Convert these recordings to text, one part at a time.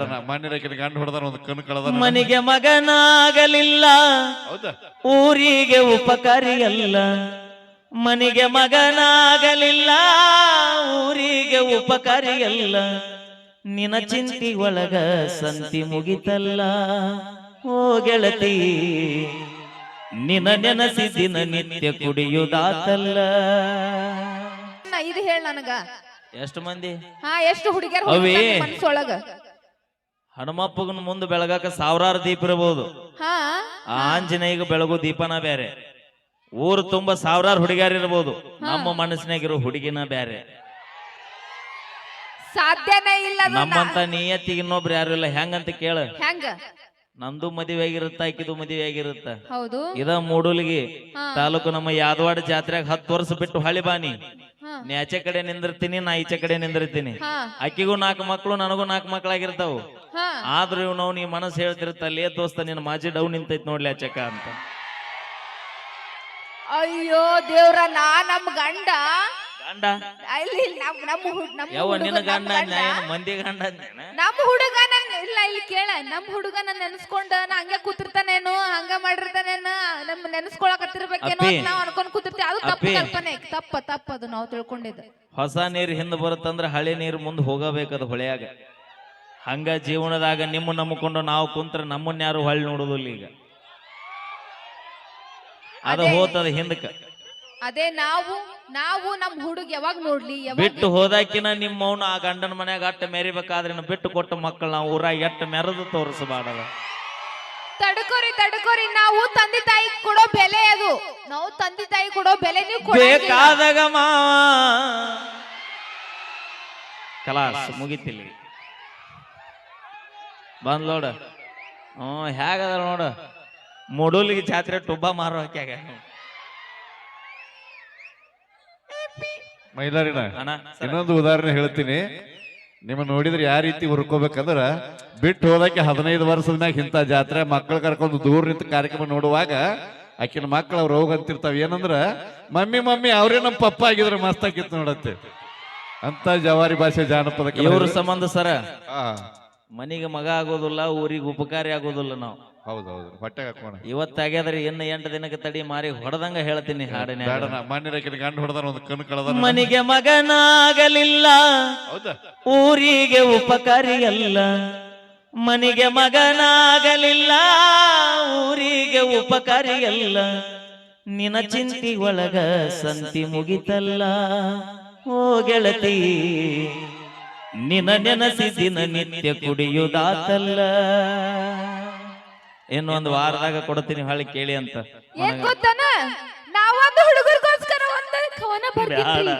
ಬೇಡನ ಮಾನ್ಯರಕಿನ ಗಂಡ ಹೊಡೆದಾನ ಒಂದು ಕಣ್ಣು ಕಳೆದ ಮನಿಗೆ ಮಗನಾಗಲಿಲ್ಲ ಹೌದಾ? ಊರಿಗೆ ಉಪಕಾರಿಯಲ್ಲ. ಮನಿಗೆ ಮಗನಾಗಲಿಲ್ಲ ಊರಿಗೆ ಉಪಕಾರಿಯಲ್ಲ. ನಿನ ಚಿಂತಿ ಒಳಗ ಸಂತಿ ಮುಗಿತಲ್ಲ. ಓ ಗೆಳತಿ ನಿನ ನೆನಸಿ ದಿನ ನಿತ್ಯ ಕುಡಿಯುದಾತಲ್ಲ ನಾ ಇದು ಹೇಳ ನನಗ. ಎಷ್ಟು ಮಂದಿ? ಹಾ ಎಷ್ಟು ಹುಡುಗಿಯರು ಅವೇ. ಮನ್ಸೊಳಗ? ಹನುಮಪ್ಪಗನ ಮುಂದೆ ಬೆಳಗಾಕ ಸಾವಿರಾರು ದೀಪ ಇರಬಹುದು ಹಾ. ಆ ಆಂಜನೇಯಗ ಬೆಳಗು ದೀಪನ ಬೇರೆ ಊರು ತುಂಬಾ ಸಾವಿರಾರು ಹುಡುಗಿಯರು ಇರ್ಬೋದು. ನಮ್ಮ ಮನಸ್ಸಿನಾಗಿರೋ ಹುಡುಗಿನ ಬೇರೆ ಸಾಧ್ಯನೇ ಇಲ್ಲ ಅದು ನಾ- ನಮ್ಮಂತ ನಿಯತ್ತಿಗೆ ಇನ್ನೊಬ್ರು ಯಾರು ಇಲ್ಲ? ಹೆಂಗಂತ ಕೇಳ. ಹೆಂಗ? ನಂದು ಮದುವೆ ಆಗಿರುತ್ತ ಆಕಿದು ಮದುವೆ ಆಗಿರುತ್ತ. ಹೌದು. ಇದ ಮೂಡೂಲಿಗೆ ಹಾ. ತಾಲೂಕು ನಮ್ಮ ಯಾದವಾಡ ಜಾತ್ರೆಗೆ ಹತ್ತು ವರ್ಷ ಬಿಟ್ಟು ಹಳಿ ಬಾನಿ. ಹಾ. ನೀ ಆಚೆ ಕಡೆ ನಿಂದಿರ್ತೀನಿ ನಾ ಈಚೆ ಕಡೆ ನಿಂದಿರ್ತೀನಿ. ಹಾ. ಆಕಿಗೂ ನಾಲ್ಕು ಮಕ್ಕಳು ನನಗೂ ನಾಲ್ಕು ಮಕ್ಕಳಾಗಿರ್ತಾವು ಆದ್ರೂ ಇವ್ ನಾವು ನೀ ಮನಸ್ಸು ಹೇಳ್ತಿರುತ್ತಲ್ಲ ಏ ದೋಸ್ತ ನಿನ್ನ ಮಾಜಿ ಡೌನ್ ನಿಂತೈತ್ ನೋಡ್ಲಿ ಅಚಕ ಅಂತ. ಅಯ್ಯೋ ದೇವ್ರ ನಾ ನಮ್ ಗಂಡ. ಗಂಡ? ಇಲ್ಲಿ ನಮ್ ನಮ್ಮ ಹುಡ್- ನಮ್ಮ ಯಾವ ಹುಡುಗ ನಿನ್ನ ನಮ್ ಗಂಡ ಗಂಡ. ಅಂದ್ನ ಏನು ಮಂದಿ ಗಂಡ ಅಂದ್ನೇನ? ನಮ್ಮ ಹುಡುಗ ನನ್ ಇಲ್ಲ ಇಲ್ಲಿ ಕೇಳ ನಮ್ ಹುಡುಗ ನನ್ ನೆನ್ಸ್ಕೊಂಡ ನಾ ಹಂಗೆ ಕೂತಿರ್ತಾನೇನು? ಹಂಗ ಮಾಡಿರ್ತಾನೇನು? ನಮ್ ನೆನ್ಸ್ಕೊಳಕತ್ತಿರ್ಬೇಕೇನೋ ಅಪ್ಪಿ. ಅಂತ ನಾವ್ ಅನ್ಕೊಂಡ್ ಕೂತಿರ್ತೀವಿ. ಅದು ತಪ್ಪು ಅಪ್ಪಿ. ಕಲ್ಪನೆ. ತಪ್ಪ ತಪ್ಪ ಅದು ನಾವು ತಿಳ್ಕೊಂಡಿದ್ದು. ಹೊಸ ನೀರ್ ಹಿಂದ್ ಬರುತ್ತಂದ್ರ ಹಳೆ ನೀರ್ ಮುಂದ್ ಹೋಗಬೇಕದು ಹೊಳೆಯಾಗ. ಹಂಗ ಜೀವನದಾಗ ನಿಮ್ಮ ನಂಬಿಕೊಂಡು ನಾವು ಕುಂತ್ರ ನಮ್ಮನ್ನ ಯಾರು ಹೊಳ್ಳಿ ನೋಡುದಿಲ್ಲ ಈಗ. ಅದು ಹೋತದ ಹಿಂದಕ್ಕೆ. ಅದೇ ನಾವು ನಾವು ನಮ್ ಹುಡುಗ ಯಾವಾಗ ನೋಡ್ಲಿ ಯಾವಾಗ ಬಿಟ್ಟು ಹೋದಾಕಿನ ನಿಮ್ಮ ಮೌನ ಆ ಗಂಡನ ಮನ್ಯಾಗ ಅಟ್ಟ ಮೆರಿಬೇಕಾದ್ರೆ ಇನ್ನು ಬಿಟ್ಟು ಕೊಟ್ಟ ಮಕ್ಕಳು ನಾವು ಊರಾಗ ಎಟ್ಟ ಮೆರೆದು ತೋರಿಸಬಾರದ. ತಡ್ಕೋರಿ ತಡ್ಕೋರಿ ನಾವು ತಂದೆ ತಾಯಿ ಕೊಡೋ ಬೆಲೆ ಅದು. ನಾವು ತಂದೆ ತಾಯಿ ಕೊಡೋ ಬೆಲೆ ನೀವು ಕೊಡಂಗಿಲ್ಲ. ಬೇಕಾದಾಗ ಮಾವ. ಕಲಾಸ್ ಮುಗಿತಿಲ್ಲ. ಬಂದ್ ನೋಡ ಹ್ಞೂ ಹೇಗದ ನೋಡ. ಮುಡುಲಿಗೆ ಜಾತ್ರೆ ಟುಬ್ಬ ಮಾರೋ ಹಾಕ್ಯಾಗ. ಮೈಲಾರಿನ ಅಣ್ಣ ಇನ್ನೊಂದು ಉದಾಹರಣೆ ಹೇಳ್ತೀನಿ. ನಿಮ್ಮ ನೋಡಿದ್ರೆ ಯಾವ ರೀತಿ ಹುರ್ಕೋಬೇಕಂದ್ರ ಬಿಟ್ಟು ಹೋದಕ್ಕೆ ಹದಿನೈದು ವರ್ಷದ ಮ್ಯಾಗ ಇಂಥ ಜಾತ್ರೆ ಮಕ್ಕಳು ಕರ್ಕೊಂಡು ದೂರ ನಿಂತ ಕಾರ್ಯಕ್ರಮ ನೋಡುವಾಗ ಆಕಿನ ಮಕ್ಕಳು ಅವ್ರು ಹೋಗ್ ಅಂತಿರ್ತಾವ. ಏನಂದ್ರ ಮಮ್ಮಿ ಮಮ್ಮಿ ಅವ್ರೇ ನಮ್ಮ ಪಪ್ಪ ಆಗಿದ್ರೆ ಮಸ್ತ್ ಆಗಿತ್ತು ನೋಡತ್ತೆ. ಅಂತ ಜವಾರಿ ಭಾಷೆ ಜಾನಪದ. ಇವ್ರ ಸಂಬಂಧ ಸರ. ಮನಿಗೆ ಮಗ ಆಗೋದಿಲ್ಲ ಊರಿಗೆ ಉಪಕಾರಿ ಆಗೋದಿಲ್ಲ ನಾವು. ಹೌದೌದು ಹೊಟ್ಟೆ ಹಾಕೋಣ ಇವತ್ತಾಗ್ಯಾದ್ರೆ ಇನ್ನು ಎಂಟು ದಿನಕ್ಕೆ ತಡಿ ಮಾರಿ ಹೊಡೆದಂಗ ಹೇಳ್ತೀನಿ ಹಾಡಿನ ಬೇಡನ ಮಣ್ಣಿನ ಗಂಡ ಹೊಡೆದಾನ ಒಂದು ಕಣ್ಣು ಕಳೆದ ಮನಿಗೆ ಮಗನಾಗಲಿಲ್ಲ ಹೌದಾ? ಊರಿಗೆ ಉಪಕಾರಿಯಲ್ಲ. ಮನಿಗೆ ಮಗನಾಗಲಿಲ್ಲ ಊರಿಗೆ ಉಪಕಾರಿಯಲ್ಲ. ನಿನ ಚಿಂತಿ ಒಳಗ ಸಂತಿ ಮುಗಿತಲ್ಲ ಓ ಗೆಳತಿ. ನಿನ ನೆನಸಿ ದಿನ ನಿತ್ಯ ಕುಡಿಯುದಾತಲ್ಲ ಇನ್ನೊಂದು ವಾರದಾಗ ಕೊಡ್ತೀನಿ ಹೊಳ್ಳಿ ಕೇಳಿ ಅಂತ. ಏನ್ ಗೊತ್ತನ? ನಾವೊಂದು ಹುಡುಗರಿಗೋಸ್ಕರ ಒಂದು ಕವನ ಬರ್ತಿದ್ವಿ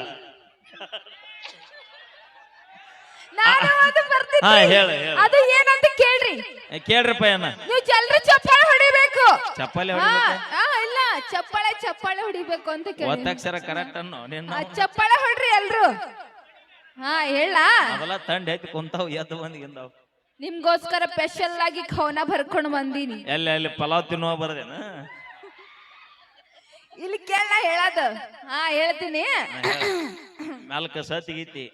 ನಾನು ಒಂದು ಬರ್ತಿದ್ವಿ ಹಾ ಹೇಳು ಹೇಳು. ಅದು ಏನಂತ ಕೇಳ್ರಿ. ಏ, ಕೇಳ್ರಪ್ಪ ಏನ ನೀವು ಜಲ್ರಿ ಚಪ್ಪಾಳೆ ಹೊಡಿಬೇಕು. ಚಪ್ಪಲಿ ಹಾ ಹೊಡಿಬೇಕು? ಹಾ, ಇಲ್ಲ ಚಪ್ಪಾಳೆ ಚಪ್ಪಾಳೆ ಹೊಡಿಬೇಕು ಅಂತ ಕೇಳಿ ಒತ್ತಕ್ಷರ ಕರೆಕ್ಟ್ ಅನ್ನೋ ನಿನ್ನ ಆ, ಚಪ್ಪಾಳೆ ಹೊಡ್ರಿ ಎಲ್ರು. ಹಾ ಹೇಳ. ತಂಡ ಐತಿ ಕುಂತಾವ್ ಎದ್ದು ನಿಮ್ಗೋಸ್ಕರ ಸ್ಪೆಷಲ್ ಆಗಿ ಕವನ ಬರ್ಕೊಂಡು ಬಂದೀನಿ. ಎಲ್ಲಿ ಎಲ್ಲಿ ಪಲಾವ್ ತಿನ್ನುವ ಬರದೇನ? ಇಲ್ಲಿ ಕೇಳ ಹೇಳದ. ಹಾ ಹೇಳ್ತೀನಿ. ನಾಲ್ಕು ಸತಿಗೀತಿ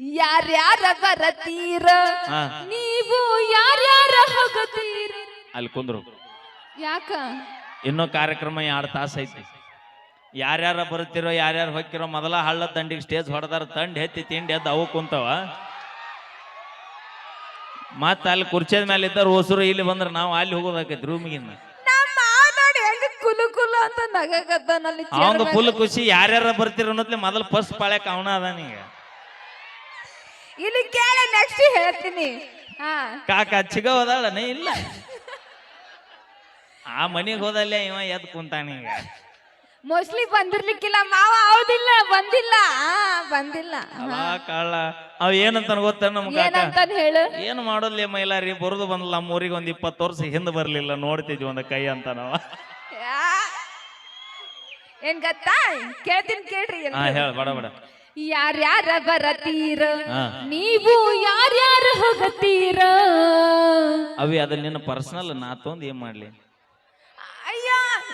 ಯಾರ್ಯಾರ ಬರತೀರ? ಹಾ. ನೀವು ಯಾರ್ಯಾರ ಹೋಗತೀರ? ಅಲ್ಲಿ ಕುಂದ್ರು. ಯಾಕ? ಇನ್ನೂ ಕಾರ್ಯಕ್ರಮ ಎರಡು ತಾಸು ಐತಿ. ಯಾರ್ಯಾರ ಬರ್ತಿರೋ ಯಾರ್ಯಾರು ಹೊಕ್ಕಿರೋ ಮೊದಲ ಹಳ್ಳ ದಂಡಿಗೆ ಸ್ಟೇಜ್ ಹೊಡೆದಾರ ತಂಡ ಎತ್ತಿ ತಿಂಡಿ ಎದ್ದು ಅವು ಕುಂತವ. ಮತ್ತ ಅಲ್ಲಿ ಕುರ್ಚಿದ ಮೇಲೆ ಇದ್ದಾರ ಹೊಸರು ಇಲ್ಲಿ ಬಂದ್ರೆ ನಾವು ಅಲ್ಲಿ ಹೋಗೋದಾಕೈತಿ ರೂಮಿಗಿನ್ನ ಅವಂಗ ಫುಲ್ ಖುಷಿ ಯಾರ್ಯಾರ ಬರ್ತಿರೋ ಅನ್ನೋದ್ಲೆ ಮೊದಲು ಫಸ್ಟ್ ಪಾಳ್ಯಾಕ ಅವನ ಅದಾನೀಗ ಇಲ್ಲಿ ಕೇಳ ನೆಕ್ಸ್ಟ್ ಹೇಳ್ತೀನಿ. ಕಾಕ ಚಿಗ ಹೋದಾಳನೇ ಇಲ್ಲ. ಆ ಮನೆಗೆ ಹೋದಲ್ಲೇ ಇವ ಎದ್ ಕುಂತಾನೀಗ ಮೋಸ್ಟ್ಲಿ ಬಂದಿರ್ಲಿಕ್ಕಿಲ್ಲ. ಮಾವ ಹೌದಿಲ್ಲ ಬಂದಿಲ್ಲ. ಆ, ಬಂದಿಲ್ಲ. ಅಲ್ಲ ಕಳ್ಳ ಅವ್ ಏನಂತ ಗೊತ್ತ ನಮ್ ಕಾಕ? ಏನಂತಾನ್ ಹೇಳು? ಏನ್ ಮಾಡೋದ್ಲಿ ಮೈಲಾರಿ ಬರುದು ಬಂದಲ್ಲ ನಮ್ಮ ಊರಿಗೆ ಒಂದ್ ಇಪ್ಪತ್ತು ವರ್ಷ ಹಿಂದ್ ಬರ್ಲಿಲ್ಲ ನೋಡ್ತಿದ್ವಿ ಒಂದ್ ಕೈ ಅಂತ ನಾವ. ಯಾ. ಏನ್ ಗೊತ್ತಾ? ಕೇಳ್ತೀನಿ ಕೇಳ್ರಿ ಹಾ. ಹೇಳ ಬಡ ಬಡ. ಯಾರ್ಯಾರ ಬರತೀರ ಹಾ. ನೀವು ಯಾರ್ಯಾರ ಹೋಗತೀರ ಅವಿ ಅದನ್ನ ನಿನ್ನ ಪರ್ಸನಲ್ ನಾ ತೊಂದ್ ಏನ್ ಮಾಡ್ಲಿ? ಅಯ್ಯ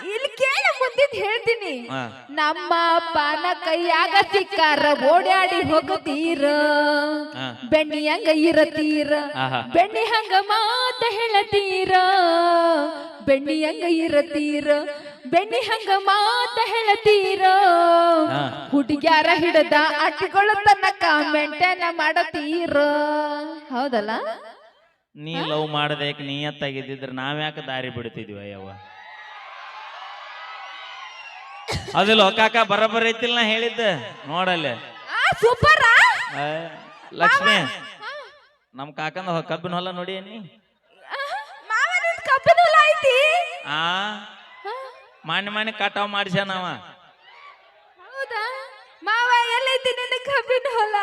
ಇಲ್ಲಿ ಕೇಳ ಬಂದಿದ್ ಹೇಳ್ತೀನಿ. ಹಾ. ನಮ್ಮ ಪಾನ ಕೈಯಾಗ ಸಿಕ್ಕಾರ ಓಡಾಡಿ ಹೋಗತೀರ. ಹಾ. ಬೆಣ್ಣಿ ಹಂಗ ಇರತೀರ. ಆಹಾ ಬೆಣ್ಣಿ ಹಂಗ ಮಾತ ಹೇಳತೀರ. ಬೆಣ್ಣಿ ಹಂಗ ಇರತೀರ. ಬೆಣ್ಣಿ ಹಂಗ ಮಾತ ಹೇಳತೀರ. ಹಾ. ಹುಡುಗ್ಯಾರ ಹಿಡದ ಅಟ್ಟಿಗಳ ತನಕ ಮೆಂಟೇನ ಮಾಡತೀರ. ಹೌದಲ್ಲ? ನೀ ಲವ್ ಮಾಡದೇಕ್ ನಿಯತ್ತಾಗಿದ್ದಿದ್ರೆ ನಾವ್ಯಾಕೆ ದಾರಿ ಬಿಡ್ತಿದ್ವಿ ಅಯ್ಯವ್ವ? ಅದಿಲ್ಲ ಕಾಕ ಬರಬರ ಐತಿಲ್ ನಾ ಹೇಳಿದ್ದ. ನೋಡಲ್ಲ. ಸೂಪರ್ ಲಕ್ಷ್ಮಿ ನಮ್ ಕಾಕಂದ ಹೊ- ಕಬ್ಬಿನ ಹೊಲ ನೋಡಿ ನೀ ಮಾವ ನಿನ್ ಕಬ್ಬಿನ ಹೊಲ ಐತಿ? ಆ ಮಾನ್ಯ ಮಾನ್ಯ ಕಟಾವ್ ಮಾಡಿಸ್ಯಾನವ ಹೌದಾ? ಮಾವ ಎಲ್ಲೈತಿ ನಿನ್ನ ಕಬ್ಬಿನ ಹೊಲ?